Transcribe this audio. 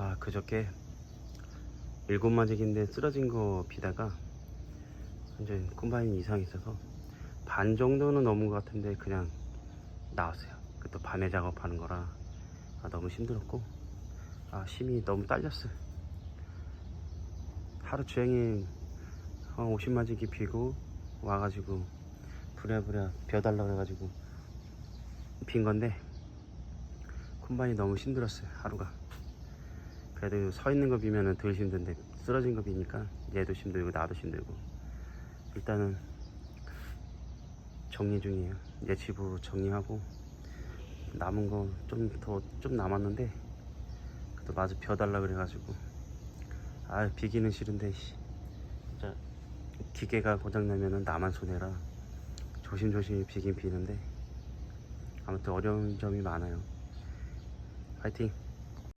아 그저께 일곱 마지기인데 쓰러진 거 비다가 완전 콤바인이 이상했어서 반 정도는 넘은 것 같은데 그냥 나왔어요. 그또 밤에 작업하는 거라 아, 너무 힘들었고 아 힘이 너무 딸렸어요. 하루 종일 한 50마지기 비고 와가지고 부랴부랴 벼달라 그래가지고 빈 건데 콤바인이 너무 힘들었어요 하루가 그래도 서 있는 거 비면은 덜 힘든데 쓰러진 거 비니까 얘도 힘들고 나도 힘들고. 일단은 정리 중이에요. 집으로 정리하고 남은 거 좀더좀 남았는데 그래도 마저 벼달라 그래가지고. 아 비기는 싫은데 씨. 진짜 기계가 고장나면은 나만 손해라. 조심조심 비긴 비는데. 아무튼 어려운 점이 많아요. 파이팅